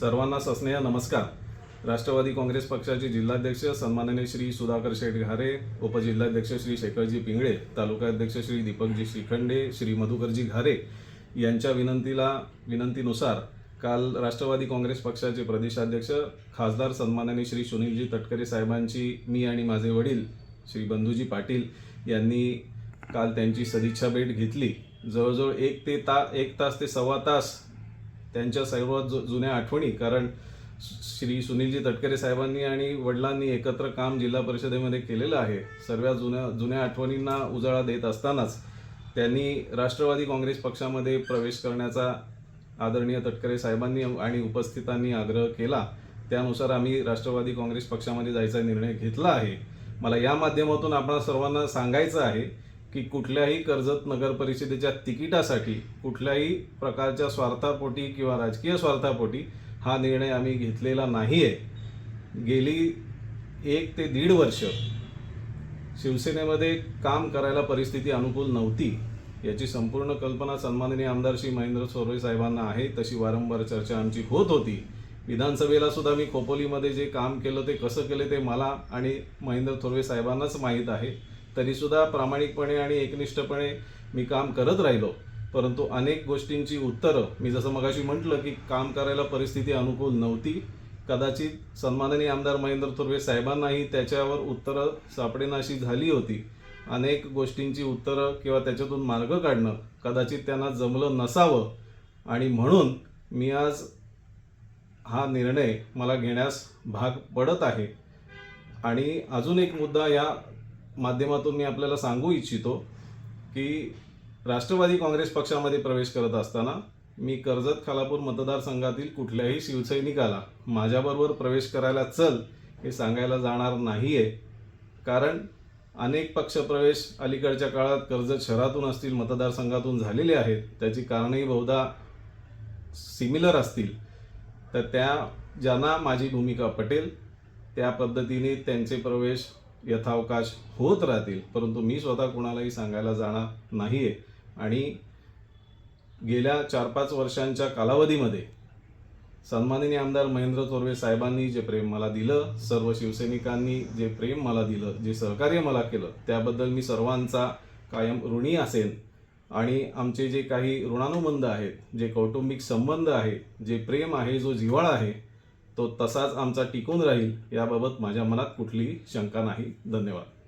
सर्वांना सस्नेह नमस्कार. राष्ट्रवादी काँग्रेस पक्षाचे जिल्हाध्यक्ष सन्माननीय श्री सुधाकर शेठ घारे उपजिल्हाध्यक्ष श्री शेखरजी पिंगळे तालुकाध्यक्ष श्री दीपकजी श्रीखंडे श्री मधुकरजी घारे यांच्या विनंतीला विनंतीनुसार काल राष्ट्रवादी काँग्रेस पक्षाचे प्रदेशाध्यक्ष खासदार सन्माननीय श्री सुनीलजी तटकरे साहेबांची मी आणि माझे वडील श्री बंधूजी पाटील यांनी काल त्यांची सदिच्छा भेट घेतली. जवळजवळ एक ते ता एक तास ते सव्वा तास त्यांच्या सर्व जु जुन्या आठवणी. कारण श्री सुनीलजी तटकरे साहेबांनी आणि वडिलांनी एकत्र काम जिल्हा परिषदेमध्ये केलेलं आहे. सर्व जुन्या जुन्या आठवणींना उजाळा देत असतानाच त्यांनी राष्ट्रवादी काँग्रेस पक्षामध्ये प्रवेश करण्याचा आदरणीय तटकरे साहेबांनी आणि उपस्थितांनी आग्रह केला. त्यानुसार आम्ही राष्ट्रवादी काँग्रेस पक्षामध्ये जायचा निर्णय घेतला आहे. मला या माध्यमातून आपण सर्वांना सांगायचं आहे की कुठल्याही कर्जत नगर परिषदेच्या तिकिटासाठी कुठल्याही प्रकारच्या स्वार्थापोटी किंवा राजकीय स्वार्थापोटी हा निर्णय आम्ही घेतलेला नाही आहे गेली एक ते दीड वर्ष शिवसेनेमध्ये काम करायला परिस्थिती अनुकूल नव्हती. याची संपूर्ण कल्पना सन्माननीय आमदार श्री महेंद्र सोरवे साहेबांना आहे. तशी वारंवार चर्चा आमची होत होती. विधानसभेला सुद्धा मी खोपोलीमध्ये जे काम केलं ते कसं केलं ते मला आणि महेंद्र थोरवे साहेबांनाच माहीत आहे. तरीसुद्धा प्रामाणिकपणे आणि एकनिष्ठपणे मी काम करत राहिलो. परंतु अनेक गोष्टींची उत्तरं मी जसं मगाशी म्हटलं की काम करायला परिस्थिती अनुकूल नव्हती. कदाचित सन्माननीय आमदार महेंद्र थुर्वे साहेबांनाही त्याच्यावर उत्तरं सापडेनाशी झाली होती. अनेक गोष्टींची उत्तरं किंवा त्याच्यातून मार्ग काढणं कदाचित त्यांना जमलं नसावं. आणि म्हणून मी आज हा निर्णय मला घेण्यास भाग पडत आहे. आणि अजून एक मुद्दा या माध्यमातून मी आपल्याला सांगू इच्छितो की राष्ट्रवादी काँग्रेस पक्षामध्ये प्रवेश करत असताना मी कर्जत खालापूर मतदारसंघातील कुठल्याही शिवसैनिकाला माझ्याबरोबर प्रवेश करायला चल हे सांगायला जाणार नाही आहे कारण अनेक पक्षप्रवेश अलीकडच्या काळात कर्जत शहरातून असतील मतदारसंघातून झालेले आहेत. त्याची कारणही बहुधा सिमिलर असतील. तर त्या ज्यांना माझी भूमिका पटेल त्या पद्धतीने त्यांचे प्रवेश यथावकाश होत राहतील परंतु मी स्वतः कुणालाही सांगायला जाणार नाही आहे आणि गेल्या चार पाच वर्षांच्या कालावधीमध्ये सन्माननीय आमदार महेंद्र थोरवे साहेबांनी जे प्रेम मला दिलं सर्व शिवसैनिकांनी जे प्रेम मला दिलं जे सहकार्य मला केलं त्याबद्दल मी सर्वांचा कायम ऋणी असेन. आणि आमचे जे काही ऋणानुबंध आहेत जे कौटुंबिक संबंध आहे जे प्रेम आहे जो जिव्हाळा आहे तो तसाच आमचा टिकून राहील याबाबत माझ्या मनात कुठलीही शंका नाही. धन्यवाद.